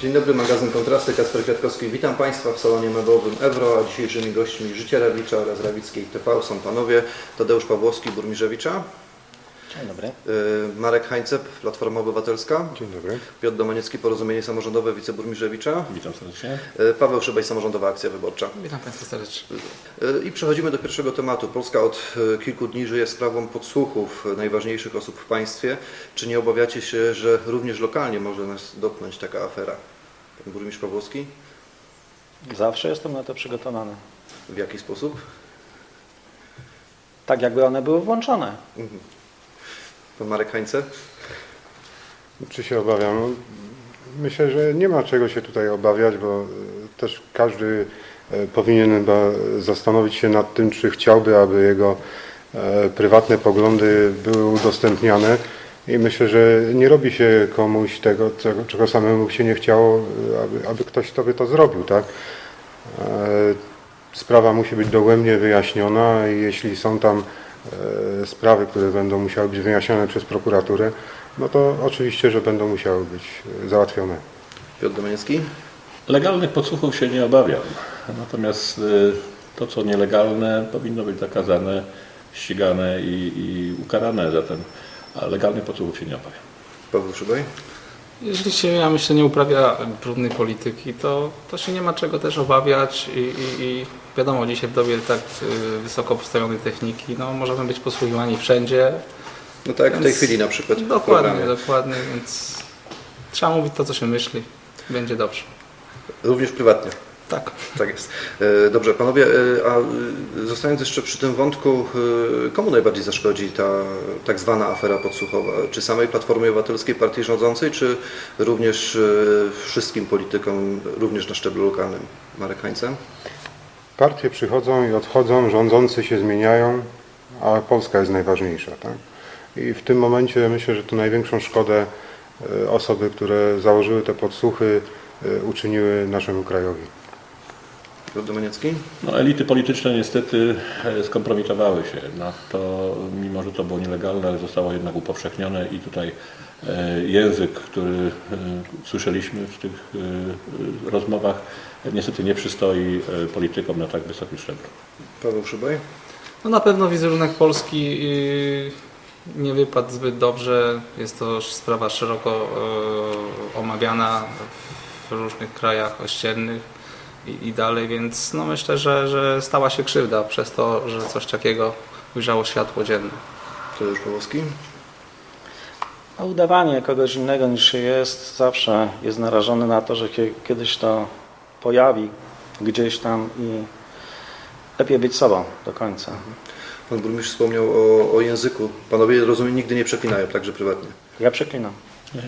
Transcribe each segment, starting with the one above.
Dzień dobry, magazyn Kontrasty, Kasper Kwiatkowski. Witam Państwa w salonie mebowym Evro, a dzisiejszymi gośćmi Życia Rawicza oraz Rawickiej TV są panowie Tadeusz Pawłowski, Burmirzewicza, Dzień dobry. y, Marek Hańcep, Platforma Obywatelska, Dzień dobry. Piotr Domaniecki, Porozumienie Samorządowe, Wiceburmirzewicza, Witam serdecznie. y, Paweł Szybaj, Samorządowa Akcja Wyborcza. Witam Państwa serdecznie. Y, I przechodzimy do pierwszego tematu. Polska od kilku dni żyje sprawą podsłuchów najważniejszych osób w państwie. Czy nie obawiacie się, że również lokalnie może nas dotknąć taka afera? Pan burmistrz Pawłowski? Zawsze jestem na to przygotowany. W jaki sposób? Tak jakby one były włączone. Pan Marek Hańce? Czy się obawiam? No, Myślę, że nie ma czego się tutaj obawiać, bo e, też każdy e, powinien zastanowić się nad tym, czy chciałby, aby jego e, prywatne poglądy były udostępniane. I myślę, że nie robi się komuś tego, czego, samemu by się nie chciało, aby, aby ktoś sobie to zrobił, tak? Sprawa musi być dogłębnie wyjaśniona i jeśli są tam sprawy, które będą musiały być wyjaśnione przez prokuraturę, no to oczywiście, że będą musiały być e, załatwione. Piotr Domaniecki? Legalnych podsłuchów się nie obawiam. Natomiast y, to, co nielegalne, powinno być zakazane, ścigane i, i ukarane. Zatem legalnych podsłuchów się nie obawiam. Paweł Szybaj? Jeśli się, ja myślę, nie uprawia brudnej polityki, to, to się nie ma czego też obawiać i, i, i wiadomo, dzisiaj w dobie tak y, wysoko postawionej techniki, no możemy być posługiwani wszędzie. No tak jak w tej Więc- chwili na przykład Dokładnie, programie. dokładnie, więc trzeba mówić to, co się myśli. Będzie dobrze. Również prywatnie. Tak. Tak jest. E, Dobrze, panowie, e, a e, zostając jeszcze przy tym wątku, komu najbardziej zaszkodzi ta tak zwana afera podsłuchowa? Czy samej Platformie Obywatelskiej, partii rządzącej, czy również wszystkim politykom, również na szczeblu lokalnym? Marek Hańce? Partie przychodzą i odchodzą, rządzący się zmieniają, a Polska jest najważniejsza. Tak? I w tym momencie myślę, że tu największą szkodę osoby, które założyły te podsłuchy, uczyniły naszemu krajowi. Piotr Domaniecki? No, elity polityczne niestety e, skompromitowały się. No, to, mimo, że to było nielegalne, ale zostało jednak upowszechnione i tutaj e, język, który e, słyszeliśmy w tych rozmowach, niestety nie przystoi politykom na tak wysokim szczeblu. Paweł Szybaj? No na pewno wizerunek Polski y, nie wypadł zbyt dobrze. Jest to sprawa szeroko omawiana w różnych krajach ościennych i, i dalej, więc no myślę, że, że stała się krzywda przez to, że coś takiego ujrzało światło dzienne. Tadeusz Pawłowski? A udawanie kogoś innego niż się jest zawsze jest narażone na to, że kie- kiedyś to pojawi gdzieś tam i lepiej być sobą do końca. Pan burmistrz wspomniał o, o języku. Panowie, rozumiem, nigdy nie przeklinają, także prywatnie. Ja przeklinam. E,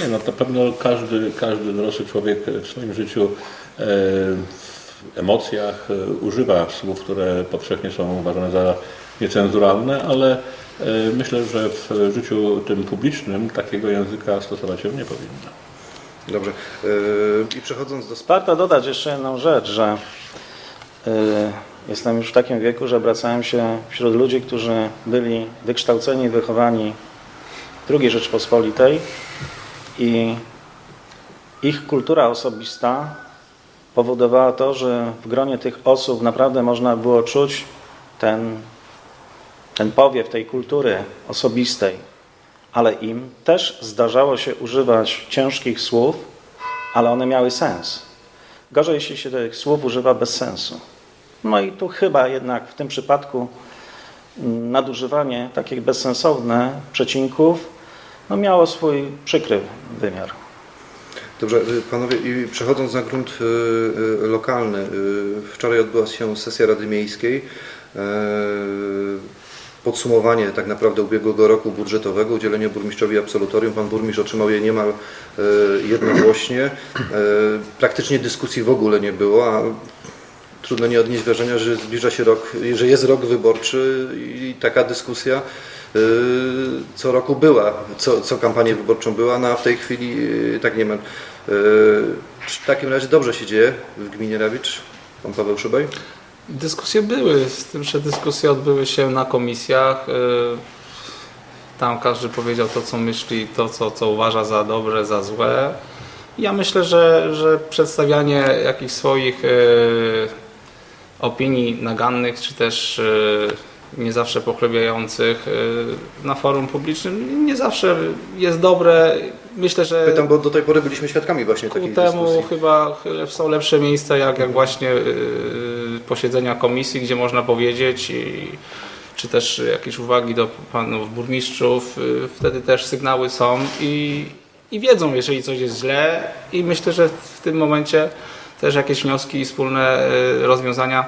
Nie, no to pewno każdy, każdy dorosły człowiek w swoim życiu w emocjach e, używa słów, które powszechnie są uważane za niecenzuralne, ale e, myślę, że w życiu tym publicznym takiego języka stosować się nie powinno. Dobrze. E, I przechodząc do. Warto dodać jeszcze jedną rzecz, że jestem już w takim wieku, że obracałem się wśród ludzi, którzy byli wykształceni, wychowani w II Rzeczpospolitej i ich kultura osobista powodowała to, że w gronie tych osób naprawdę można było czuć ten, ten powiew tej kultury osobistej, ale im też zdarzało się używać ciężkich słów, ale one miały sens. Gorzej, jeśli się tych słów używa bez sensu. No i tu chyba jednak w tym przypadku nadużywanie takich bezsensowne przecinków no miało swój przykry wymiar. Dobrze, y, panowie, i przechodząc na grunt y, y, lokalny, wczoraj odbyła się sesja Rady Miejskiej. e, Podsumowanie tak naprawdę ubiegłego roku budżetowego, udzielenie burmistrzowi absolutorium. Pan burmistrz otrzymał je niemal e, jednogłośnie. E, Praktycznie dyskusji w ogóle nie było, a trudno nie odnieść wrażenia, że zbliża się rok, że jest rok wyborczy i taka dyskusja co roku była, co, co kampanię wyborczą była, no a w tej chwili y, tak nie ma. Y, w takim razie dobrze się dzieje w gminie Rawicz? Pan Paweł Szybaj? Dyskusje były, z tym, że dyskusje odbyły się na komisjach. y, Tam każdy powiedział to, co myśli, to, co, co uważa za dobre, za złe. Ja myślę, że, że przedstawianie jakichś swoich opinii nagannych, czy też nie zawsze pochlebających e, na forum publicznym nie zawsze jest dobre. Myślę, że Pytam, bo do tej pory byliśmy świadkami właśnie ku takich temu dyskusji. chyba są lepsze miejsca, jak, jak właśnie e, posiedzenia komisji, gdzie można powiedzieć i, czy też jakieś uwagi do panów burmistrzów. Wtedy też sygnały są i, i wiedzą, jeżeli coś jest źle i myślę, że w tym momencie też jakieś wnioski i wspólne rozwiązania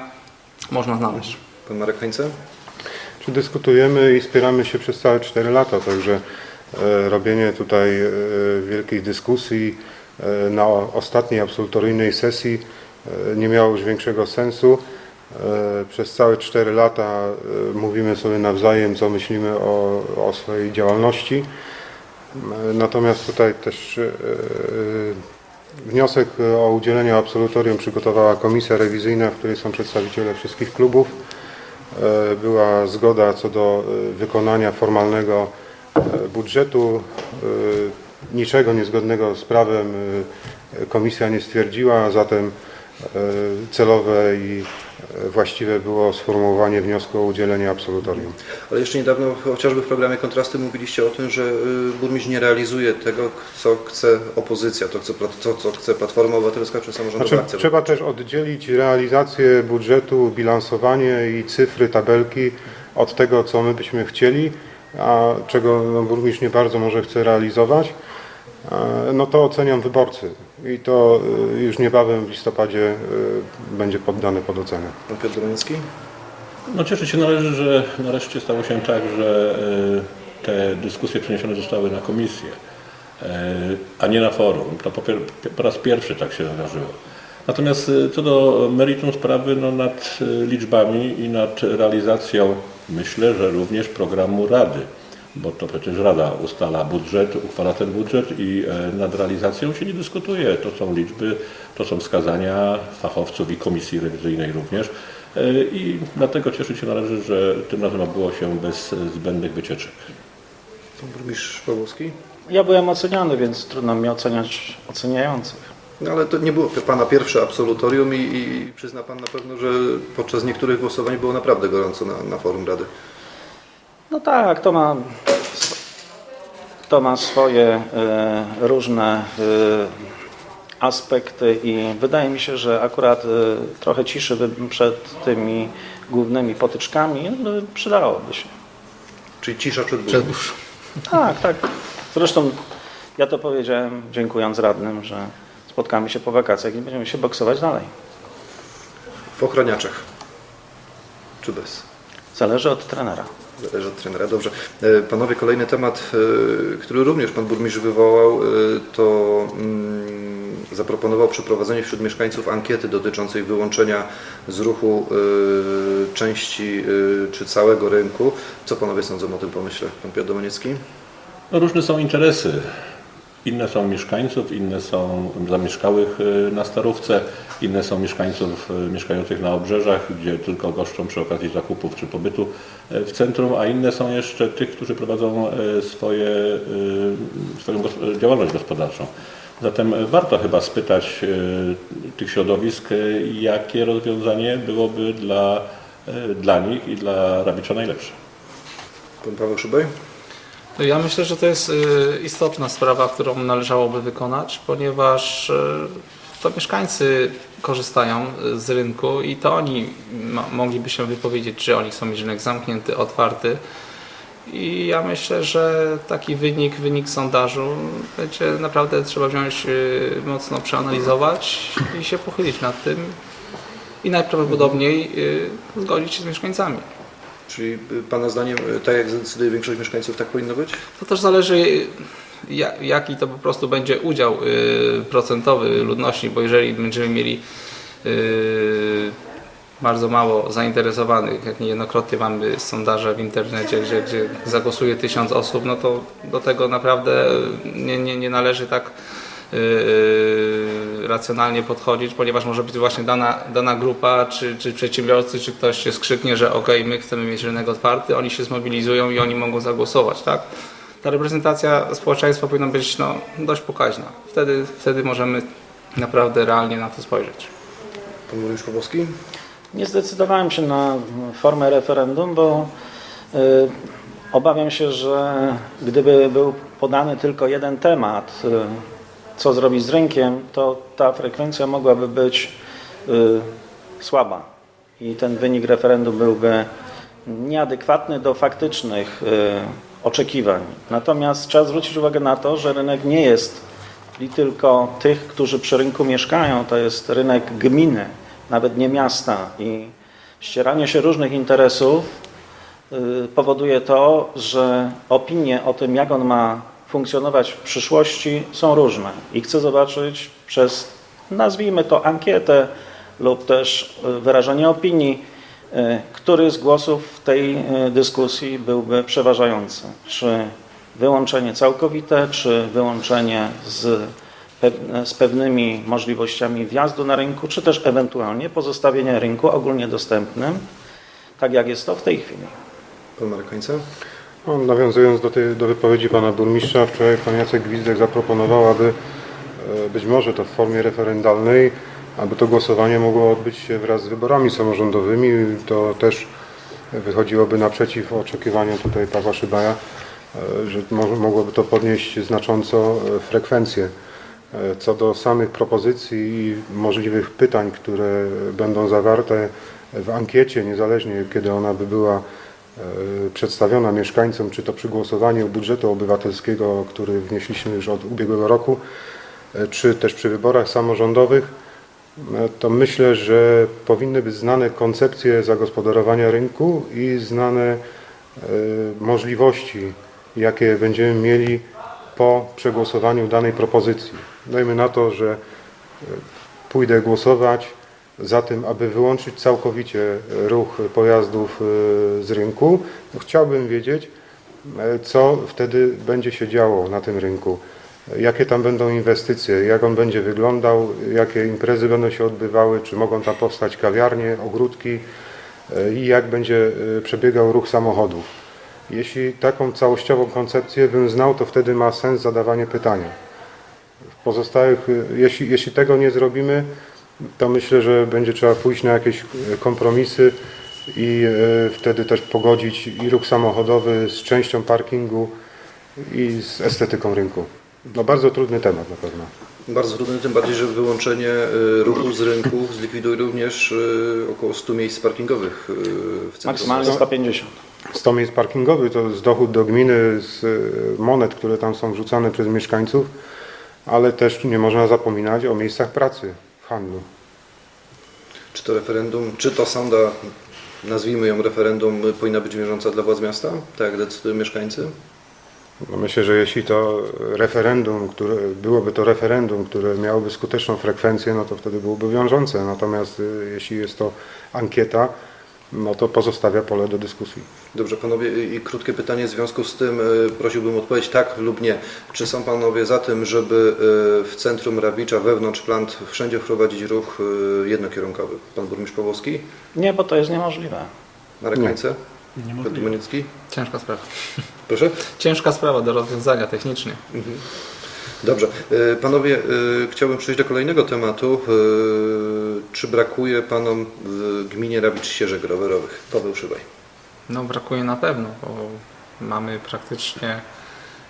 można znaleźć. Pan Marek Hańce? Czy dyskutujemy i spieramy się przez całe 4 lata, także e, robienie tutaj e, wielkich dyskusji e, na ostatniej absolutoryjnej sesji nie miało już większego sensu. Przez całe 4 lata mówimy sobie nawzajem, co myślimy o, o swojej działalności. Natomiast tutaj też wniosek o udzielenie absolutorium przygotowała komisja rewizyjna, w której są przedstawiciele wszystkich klubów. E, Była zgoda co do e, wykonania formalnego e, budżetu. Niczego niezgodnego z prawem komisja nie stwierdziła, zatem celowe i właściwe było sformułowanie wniosku o udzielenie absolutorium. Ale jeszcze niedawno, chociażby w programie Kontrasty, mówiliście o tym, że y, burmistrz nie realizuje tego, co chce opozycja, to, co, to, co chce Platforma Obywatelska czy Samorządowa Znaczy, trzeba też oddzielić realizację budżetu, bilansowanie i cyfry, tabelki od tego, co my byśmy chcieli, a czego no, burmistrz nie bardzo może chce realizować. E, No to oceniam wyborcy i to y, już niebawem w listopadzie y, będzie poddane pod ocenę. Pan Piotr Domaniecki? No cieszyć się należy, że nareszcie stało się tak, że e, te dyskusje przeniesione zostały na komisję, a nie na forum. To po, pier- po raz pierwszy tak się wydarzyło. Natomiast co do meritum sprawy, no nad liczbami i nad realizacją myślę, że również programu Rady, bo to przecież Rada ustala budżet, uchwala ten budżet i e, nad realizacją się nie dyskutuje. To są liczby, to są wskazania fachowców i komisji rewizyjnej również. E, I dlatego cieszyć się należy, że tym razem obyło się bez zbędnych wycieczek. Pan burmistrz Pawłowski? Ja byłem oceniany, więc trudno mi oceniać oceniających. No ale to nie było Pana pierwsze absolutorium i, i przyzna Pan na pewno, że podczas niektórych głosowań było naprawdę gorąco na, na forum Rady. No tak, to ma, to ma swoje e, różne e, aspekty i wydaje mi się, że akurat e, trochę ciszy przed tymi głównymi potyczkami no, przydałoby się. Czyli cisza. Przed burzą. Tak, tak. Zresztą ja to powiedziałem, dziękując radnym, że spotkamy się po wakacjach i będziemy się boksować dalej. W ochroniaczach. Czy bez? Zależy od trenera. Zależy od trenera. Dobrze. E, Panowie, kolejny temat, e, który również Pan Burmistrz wywołał, e, to mm, zaproponował przeprowadzenie wśród mieszkańców ankiety dotyczącej wyłączenia z ruchu części czy całego rynku. Co Panowie sądzą o tym pomyśle? Pan Piotr Domaniecki? No, różne są interesy. Inne są mieszkańców, inne są zamieszkałych y, na Starówce, inne są mieszkańców y, mieszkających na obrzeżach, gdzie tylko goszczą przy okazji zakupów czy pobytu y, w centrum, a inne są jeszcze tych, którzy prowadzą swoje, swoją działalność gospodarczą. Zatem warto chyba spytać tych środowisk, jakie rozwiązanie byłoby dla, dla nich i dla Rabicza najlepsze. Pan Paweł Szybaj? Ja myślę, że to jest y, istotna sprawa, którą należałoby wykonać, ponieważ y, to mieszkańcy korzystają y, z rynku i to oni mogliby się wypowiedzieć, czy oni chcą mieć rynek zamknięty, otwarty. I ja myślę, że taki wynik, wynik sondażu będzie naprawdę trzeba wziąć mocno przeanalizować i się pochylić nad tym i najprawdopodobniej zgodzić się z mieszkańcami. Czyli y, Pana zdaniem, y, tak jak zdecyduje większość mieszkańców, tak powinno być? To też zależy, ja- jaki to po prostu będzie udział y, procentowy ludności, bo jeżeli będziemy mieli bardzo mało zainteresowanych, jak niejednokrotnie mamy sondaże w internecie, gdzie, gdzie zagłosuje tysiąc osób, no to do tego naprawdę nie, nie, nie należy tak racjonalnie podchodzić, ponieważ może być właśnie dana, dana grupa, czy, czy przedsiębiorcy, czy ktoś się skrzyknie, że ok, my chcemy mieć rynek otwarty, oni się zmobilizują i oni mogą zagłosować, tak? ta reprezentacja społeczeństwa powinna być no, dość pokaźna. Wtedy, wtedy możemy naprawdę realnie na to spojrzeć. Pan burmistrz Pawłowski? Nie zdecydowałem się na formę referendum, bo y, obawiam się, że gdyby był podany tylko jeden temat, y, co zrobić z rynkiem, to ta frekwencja mogłaby być y, słaba i ten wynik referendum byłby nieadekwatny do faktycznych y, oczekiwań. Natomiast trzeba zwrócić uwagę na to, że rynek nie jest tylko tych, którzy przy rynku mieszkają, to jest rynek gminy, nawet nie miasta. I ścieranie się różnych interesów y, powoduje to, że opinie o tym, jak on ma funkcjonować w przyszłości, są różne. I chcę zobaczyć przez, nazwijmy to, ankietę lub też y, wyrażenie opinii, y, który z głosów w tej y, dyskusji byłby przeważający. Czy wyłączenie całkowite, czy wyłączenie z, z pewnymi możliwościami wjazdu na rynku, czy też ewentualnie pozostawienie rynku ogólnie dostępnym, tak jak jest to w tej chwili. Pan Marek Końca? No, nawiązując do, tej, do wypowiedzi pana burmistrza, wczoraj pan Jacek Gwizdek zaproponował, aby e, być może to w formie referendalnej, aby to głosowanie mogło odbyć się wraz z wyborami samorządowymi. To też wychodziłoby naprzeciw oczekiwaniom tutaj Pawła Szybaja, e, że mo- mogłoby to podnieść znacząco e, frekwencję. Co do samych propozycji i możliwych pytań, które będą zawarte w ankiecie, niezależnie kiedy ona by była przedstawiona mieszkańcom, czy to przy głosowaniu budżetu obywatelskiego, który wnieśliśmy już od ubiegłego roku, e, czy też przy wyborach samorządowych, e, to myślę, że powinny być znane koncepcje zagospodarowania rynku i znane e, możliwości, jakie będziemy mieli po przegłosowaniu danej propozycji. Dajmy na to, że e, pójdę głosować za tym, aby wyłączyć całkowicie ruch pojazdów e, z rynku. Chciałbym wiedzieć, e, co wtedy będzie się działo na tym rynku. Jakie tam będą inwestycje, jak on będzie wyglądał, jakie imprezy będą się odbywały, czy mogą tam powstać kawiarnie, ogródki e, i jak będzie e, przebiegał ruch samochodów. Jeśli taką całościową koncepcję bym znał, to wtedy ma sens zadawanie pytania. W pozostałych, y, jeśli, jeśli tego nie zrobimy, to myślę, że będzie trzeba pójść na jakieś y, kompromisy i y, wtedy też pogodzić i ruch samochodowy z częścią parkingu i z estetyką rynku. No bardzo trudny temat na pewno. Bardzo trudny, tym bardziej, że wyłączenie y, ruchu z rynku zlikwiduje również około 100 miejsc parkingowych w centrum. Maksymalnie 150. 100 miejsc parkingowych to jest dochód do gminy z monet, które tam są wrzucane przez mieszkańców, ale też nie można zapominać o miejscach pracy handlu. Czy to referendum, czy to sonda, nazwijmy ją referendum, powinna być wiążąca dla władz miasta, tak jak decydują mieszkańcy? No myślę, że jeśli to referendum, które, byłoby to referendum, które miałoby skuteczną frekwencję, no to wtedy byłoby wiążące. Natomiast y, jeśli jest to ankieta, no to pozostawia pole do dyskusji. Dobrze, panowie, i krótkie pytanie w związku z tym, y, prosiłbym o odpowiedź tak lub nie. Czy są panowie za tym, żeby y, w centrum Rawicza, wewnątrz plant, wszędzie wprowadzić ruch y, jednokierunkowy? Pan burmistrz Pawłowski? Nie, bo to jest niemożliwe. Marek Nie. Końce? Pan Dumaniecki? Ciężka sprawa. Proszę? Ciężka sprawa do rozwiązania technicznie. Dobrze. Y, Panowie, chciałbym przejść do kolejnego tematu. Czy brakuje Panom w gminie Rawicz ścieżek rowerowych? Paweł Szybaj. No brakuje na pewno, bo mamy praktycznie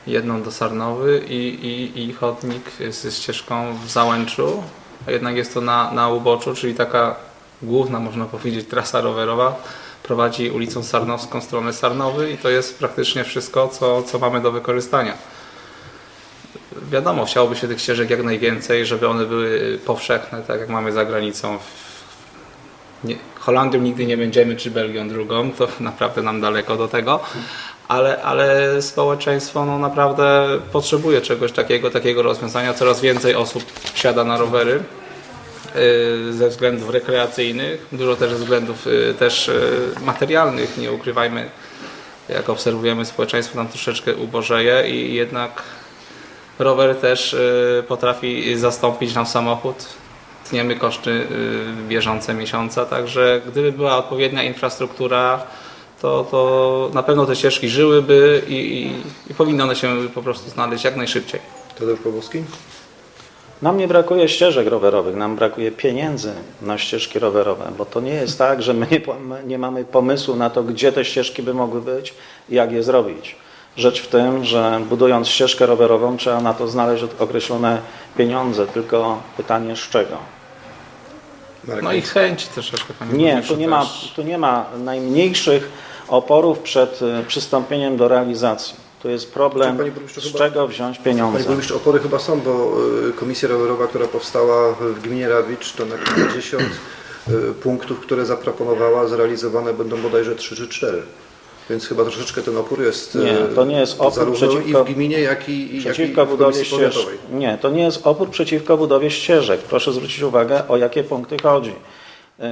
jedną do Sarnowy i, i, i chodnik ze ścieżką w Załęczu, a jednak jest to na, na uboczu, czyli taka główna, można powiedzieć, trasa rowerowa prowadzi ulicą Sarnowską stronę Sarnowy i to jest praktycznie wszystko, co, co mamy do wykorzystania. Wiadomo, chciałoby się tych ścieżek jak najwięcej, żeby one były powszechne, tak jak mamy za granicą. Nie, Holandią nigdy nie będziemy, czy Belgią drugą, to naprawdę nam daleko do tego, ale, ale społeczeństwo no, naprawdę potrzebuje czegoś takiego, takiego rozwiązania. Coraz więcej osób wsiada na rowery y, ze względów rekreacyjnych, dużo też ze względów y, też y, materialnych, nie ukrywajmy, jak obserwujemy społeczeństwo nam troszeczkę ubożeje i jednak rower też y, potrafi zastąpić nam samochód. Tniemy koszty y, bieżące miesiąca, także gdyby była odpowiednia infrastruktura, to, to na pewno te ścieżki żyłyby i, i, i powinny one się po prostu znaleźć jak najszybciej. Tadeusz Pawłowski? Nam nie brakuje ścieżek rowerowych, nam brakuje pieniędzy na ścieżki rowerowe, bo to nie jest tak, że my nie, nie mamy pomysłu na to, gdzie te ścieżki by mogły być i jak je zrobić. Rzecz w tym, że budując ścieżkę rowerową trzeba na to znaleźć określone pieniądze, tylko pytanie z czego. No i chęci troszeczkę, panie Nie, tu nie ma, tu nie ma najmniejszych oporów przed y, przystąpieniem do realizacji. Tu jest problem, Panie z chyba- czego wziąć Panie pieniądze. burmistrzu, opory chyba są, bo y, komisja rowerowa, która powstała w gminie Rawicz, to na kilkadziesiąt y, punktów, które zaproponowała, zrealizowane będą bodajże 3 czy 4. Więc chyba troszeczkę ten opór jest Nie, y, to nie jest opór przeciwko- i w gminie, jak i, i, Przeciwko jak i budowie ścieżek. Nie, to nie jest opór przeciwko budowie ścieżek. Proszę zwrócić uwagę, o jakie punkty chodzi. Y,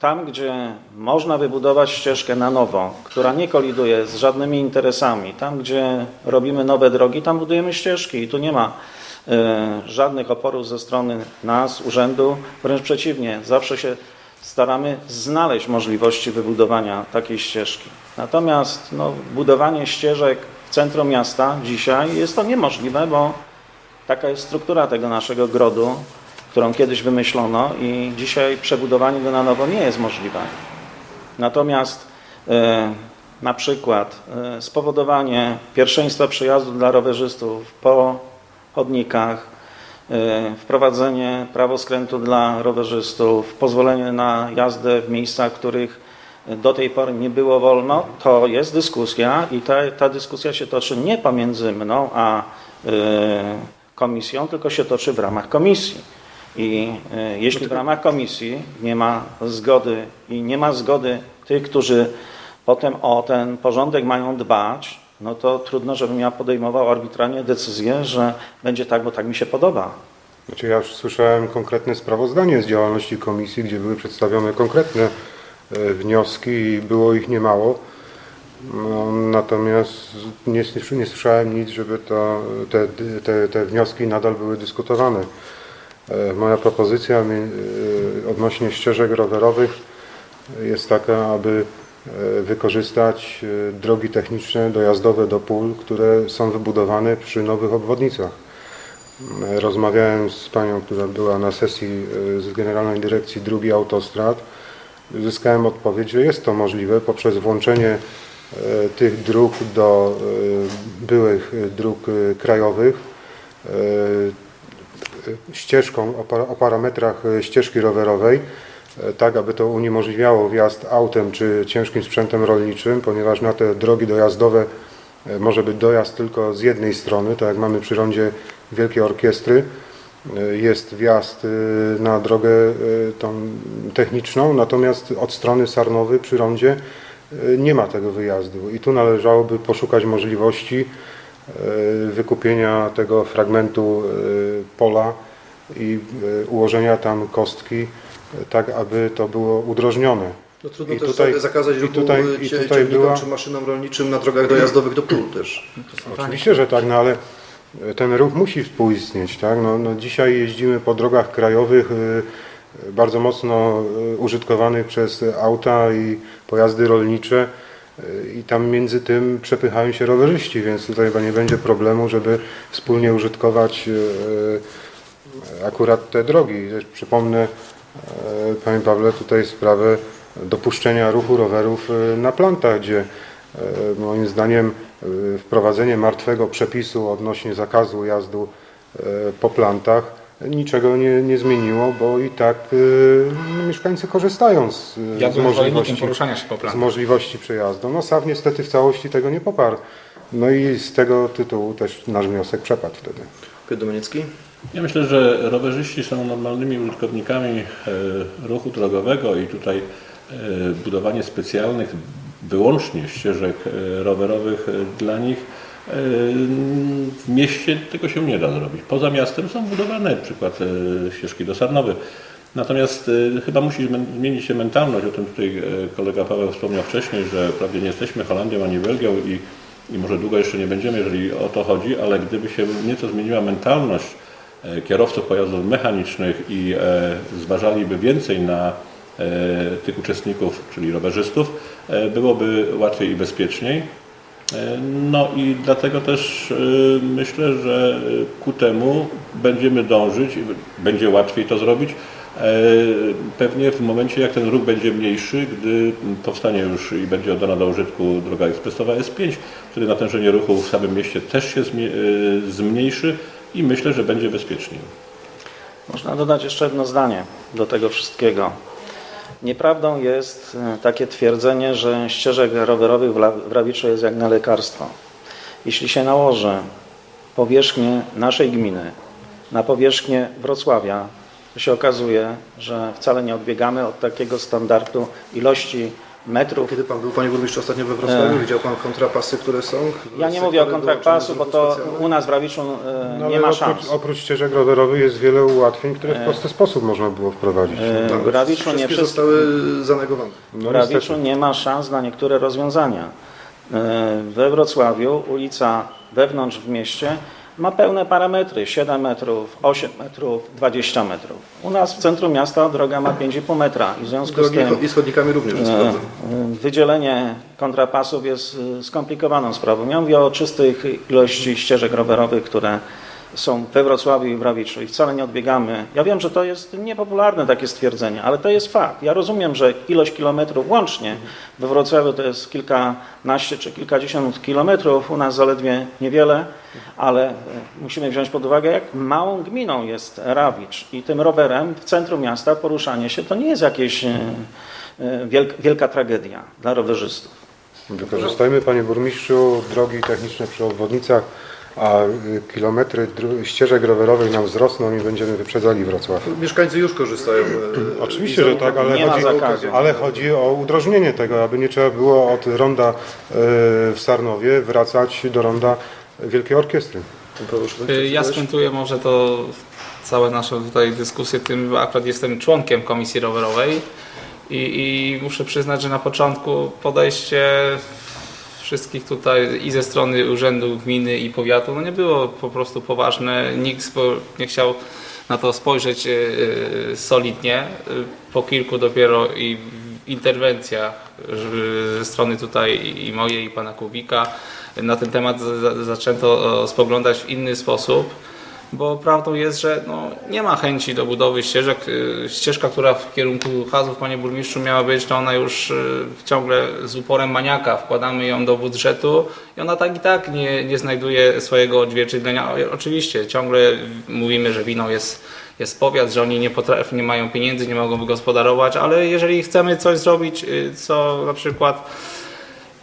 Tam, gdzie można wybudować ścieżkę na nowo, która nie koliduje z żadnymi interesami, tam, gdzie robimy nowe drogi, tam budujemy ścieżki i tu nie ma y, żadnych oporów ze strony nas, urzędu. Wręcz przeciwnie, zawsze się staramy znaleźć możliwości wybudowania takiej ścieżki. Natomiast no, budowanie ścieżek w centrum miasta dzisiaj jest to niemożliwe, bo taka jest struktura tego naszego grodu, którą kiedyś wymyślono i dzisiaj przebudowanie go na nowo nie jest możliwe. Natomiast e, na przykład e, spowodowanie pierwszeństwa przejazdu dla rowerzystów po chodnikach, e, wprowadzenie prawoskrętu dla rowerzystów, pozwolenie na jazdę w miejscach, których do tej pory nie było wolno, to jest dyskusja i ta, ta dyskusja się toczy nie pomiędzy mną a e, komisją, tylko się toczy w ramach komisji. I e, jeśli w ramach komisji nie ma zgody i nie ma zgody tych, którzy potem o ten porządek mają dbać, no to trudno, żebym ja podejmował arbitralnie decyzję, że będzie tak, bo tak mi się podoba. Znaczy ja już słyszałem konkretne sprawozdanie z działalności komisji, gdzie były przedstawione konkretne e, wnioski i było ich niemało. No, natomiast nie, nie słyszałem nic, żeby to, te, te, te wnioski nadal były dyskutowane. E, Moja propozycja e, odnośnie ścieżek rowerowych jest taka, aby wykorzystać e, drogi techniczne dojazdowe do pól, które są wybudowane przy nowych obwodnicach. Rozmawiałem z panią, która była na sesji e, z Generalnej Dyrekcji Dróg i Autostrad. Uzyskałem odpowiedź, że jest to możliwe poprzez włączenie e, tych dróg do e, byłych e, dróg e, krajowych e, e, ścieżką o para- o parametrach e, ścieżki rowerowej, e, tak aby to uniemożliwiało wjazd autem czy ciężkim sprzętem rolniczym, ponieważ na te drogi dojazdowe e, może być dojazd tylko z jednej strony, tak jak mamy przy rondzie Wielkiej Orkiestry. E, Jest wjazd e, na drogę e, tą techniczną, natomiast od strony Sarnowy przy rondzie e, nie ma tego wyjazdu i tu należałoby poszukać możliwości e, wykupienia tego fragmentu e, pola i e, ułożenia tam kostki, e, tak aby to było udrożnione. No trudno I też tutaj- zakazać i ruchu tutaj- y, i cie- tutaj była- czy maszynom rolniczym na drogach dojazdowych do pól też. Oczywiście, że tak, no ale ten ruch musi współistnieć, tak? No, no dzisiaj jeździmy po drogach krajowych y, bardzo mocno y, użytkowanych przez auta i pojazdy rolnicze y, i tam między tym przepychają się rowerzyści, więc tutaj chyba nie będzie problemu, żeby wspólnie użytkować y, akurat te drogi. Też Przypomnę, Panie Pawle, tutaj sprawę dopuszczenia ruchu rowerów y, na plantach, gdzie E, Moim zdaniem e, wprowadzenie martwego przepisu odnośnie zakazu jazdu e, po plantach niczego nie, nie zmieniło, bo i tak e, no, mieszkańcy korzystają z, z, możliwości, poruszania się po z możliwości przejazdu. No SAW niestety w całości tego nie poparł. No i z tego tytułu też nasz wniosek przepadł wtedy. Piotr Domaniecki? Ja myślę, że rowerzyści są normalnymi użytkownikami e, ruchu drogowego i tutaj e, budowanie specjalnych wyłącznie ścieżek e, rowerowych dla nich w mieście tego się nie da zrobić. Poza miastem są budowane przykład ścieżki do Sarnowy. Natomiast chyba musi zmienić się mentalność, o tym tutaj kolega Paweł wspomniał wcześniej, że wprawdzie nie jesteśmy Holandią ani Belgią i, i może długo jeszcze nie będziemy, jeżeli o to chodzi, ale gdyby się nieco zmieniła mentalność e, kierowców pojazdów mechanicznych i e, zważaliby więcej na e, tych uczestników, czyli rowerzystów, byłoby łatwiej i bezpieczniej. E, No i dlatego też e, myślę, że ku temu będziemy dążyć będzie łatwiej to zrobić. e, Pewnie w momencie, jak ten ruch będzie mniejszy, gdy powstanie już i będzie oddana do użytku droga ekspresowa S5, wtedy natężenie ruchu w samym mieście też się e, zmniejszy i myślę, że będzie bezpieczniej. Można dodać jeszcze jedno zdanie do tego wszystkiego. Nieprawdą jest e, takie twierdzenie, że ścieżek rowerowych w Rawiczu jest jak na lekarstwo. Jeśli się nałoży powierzchnię naszej gminy na powierzchnię Wrocławia, to się okazuje, że wcale nie odbiegamy od takiego standardu ilości metrów Kiedy pan był, panie burmistrzu, ostatnio we Wrocławiu, widział pan kontrapasy, które są? Ja nie mówię o kontrapasu, bo to u nas w Rawiczu e, No, nie ma oprócz, szans. oprócz ścieżek rowerowych jest wiele ułatwień, które w prosty sposób można było wprowadzić. E, No, W Rawiczu nie Wszystkie wszystko. zostały zanegowane. No W Rawiczu nie ma szans na niektóre rozwiązania. E, We Wrocławiu ulica wewnątrz w mieście ma pełne parametry 7 metrów, 8 metrów, 20 metrów. U nas w centrum miasta droga ma 5,5 metra i w związku z Drogi tym i z chodnikami również jest problem. wydzielenie kontrapasów jest e, skomplikowaną sprawą. Ja mówię o czystych ilości ścieżek rowerowych, które są we Wrocławiu i w Rawiczu i wcale nie odbiegamy. Ja wiem, że to jest niepopularne takie stwierdzenie, ale to jest fakt. Ja rozumiem, że ilość kilometrów łącznie we Wrocławiu to jest kilkanaście czy kilkadziesiąt kilometrów, u nas zaledwie niewiele, ale e, musimy wziąć pod uwagę, jak małą gminą jest Rawicz i tym rowerem w centrum miasta poruszanie się to nie jest jakieś e, e, wielka, tragedia dla rowerzystów. Wykorzystajmy, panie burmistrzu, drogi techniczne przy obwodnicach, a y, kilometry ścieżek rowerowych nam wzrosną i będziemy wyprzedzali Wrocław. Mieszkańcy już korzystają. e, Oczywiście, że tak, ale chodzi, zakazu. ale chodzi o udrożnienie tego, aby nie trzeba było od ronda y, w Sarnowie wracać do ronda Wielkiej Orkiestry. Y, Ja coś spuentuję może to całe naszą tutaj dyskusję tym, bo akurat jestem członkiem komisji rowerowej i, i muszę przyznać, że na początku podejście wszystkich tutaj i ze strony urzędu gminy i powiatu no nie było po prostu poważne. Nikt nie chciał na to spojrzeć y, y, solidnie. Y, Po kilku dopiero i interwencjach y, ze strony tutaj i mojej i pana Kubika na ten temat za- zaczęto e, spoglądać w inny sposób, bo prawdą jest, że no, nie ma chęci do budowy ścieżek. Y, Ścieżka, która w kierunku Chazów, panie burmistrzu, miała być, to ona już y, ciągle z uporem maniaka wkładamy ją do budżetu i ona tak i tak nie, nie znajduje swojego odzwierciedlenia. Oczywiście ciągle mówimy, że winą jest jest powiat, że oni nie, nie mają pieniędzy, nie mogą wygospodarować, ale jeżeli chcemy coś zrobić, y, co na przykład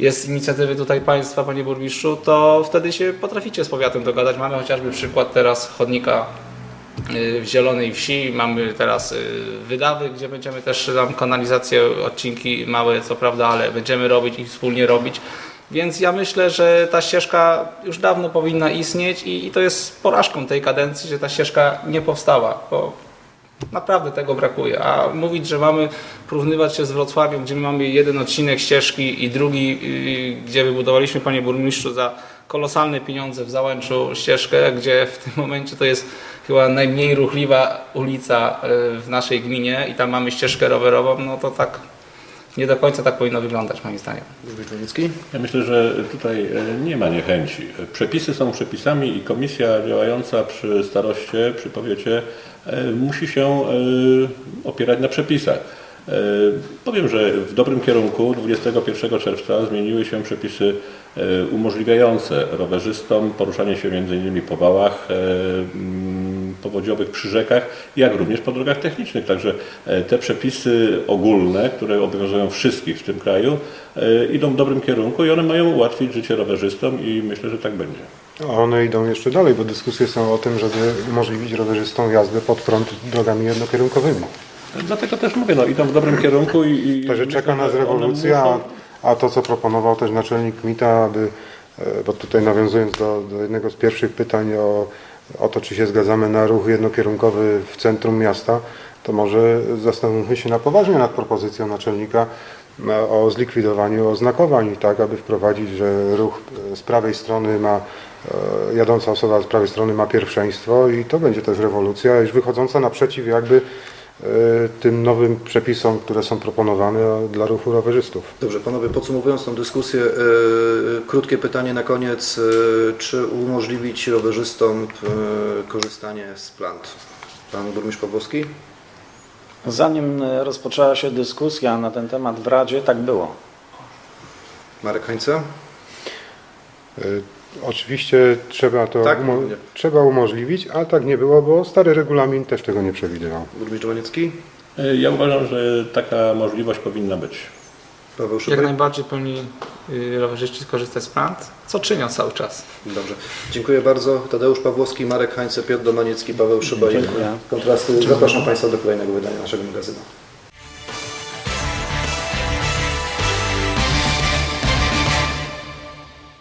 jest inicjatywy tutaj państwa, panie burmistrzu, to wtedy się potraficie z powiatem dogadać. Mamy chociażby przykład teraz chodnika y, w Zielonej Wsi, mamy teraz y, wydawy, gdzie będziemy też tam kanalizację, odcinki małe, co prawda, ale będziemy robić i wspólnie robić. Więc ja myślę, że ta ścieżka już dawno powinna istnieć i, i to jest porażką tej kadencji, że ta ścieżka nie powstała, bo Naprawdę tego brakuje. A mówić, że mamy porównywać się z Wrocławiem, gdzie mamy jeden odcinek ścieżki i drugi, gdzie wybudowaliśmy, panie burmistrzu, za kolosalne pieniądze w Załęczu ścieżkę, gdzie w tym momencie to jest chyba najmniej ruchliwa ulica yy, w naszej gminie i tam mamy ścieżkę rowerową, no to tak nie do końca tak powinno wyglądać moim zdaniem. Ja myślę, że tutaj e, nie ma niechęci. Przepisy są przepisami i komisja działająca przy staroście, przy powiecie e, musi się e, opierać na przepisach. E, Powiem, że w dobrym kierunku 21 czerwca zmieniły się przepisy e, umożliwiające rowerzystom poruszanie się m.in. po wałach e, powodziowych przy rzekach, jak również po drogach technicznych. Także e, te przepisy ogólne, które obowiązują wszystkich w tym kraju, e, idą w dobrym kierunku i one mają ułatwić życie rowerzystom i myślę, że tak będzie. A one idą jeszcze dalej, bo dyskusje są o tym, żeby umożliwić rowerzystom jazdę pod prąd drogami jednokierunkowymi. Dlatego też mówię, no idą w dobrym kierunku i... i Także czeka nas rewolucja, muszą- a, to co proponował też naczelnik Kmita, aby, e, bo tutaj nawiązując do, do jednego z pierwszych pytań o, o to, czy się zgadzamy na ruch jednokierunkowy w centrum miasta, to może zastanówmy się na poważnie nad propozycją naczelnika e, o zlikwidowaniu oznakowań, tak aby wprowadzić, że ruch e, z prawej strony ma, e, jadąca osoba z prawej strony ma pierwszeństwo i to będzie też rewolucja, już wychodząca naprzeciw jakby tym nowym przepisom, które są proponowane dla ruchu rowerzystów. Dobrze, panowie, podsumowując tą dyskusję, e, krótkie pytanie na koniec. Czy umożliwić rowerzystom korzystanie z plant? Pan burmistrz Pawłowski? Zanim rozpoczęła się dyskusja na ten temat w Radzie, tak było. Marek Hańce? E, Oczywiście trzeba to Tak? umo- Nie. trzeba umożliwić, a tak nie było, bo stary regulamin też tego nie przewidywał. Burmistrz Domaniecki? E, Ja uważam, że taka możliwość powinna być. Paweł Jak najbardziej powinni y, rowerzyści skorzystać z plant, co czynią cały czas. Dobrze. Dziękuję bardzo. Tadeusz Pawłowski, Marek Hańce, Piotr Domaniecki, Paweł Szyba i Dziękuję. Kontrasty. Zapraszam Państwa do kolejnego wydania naszego magazynu.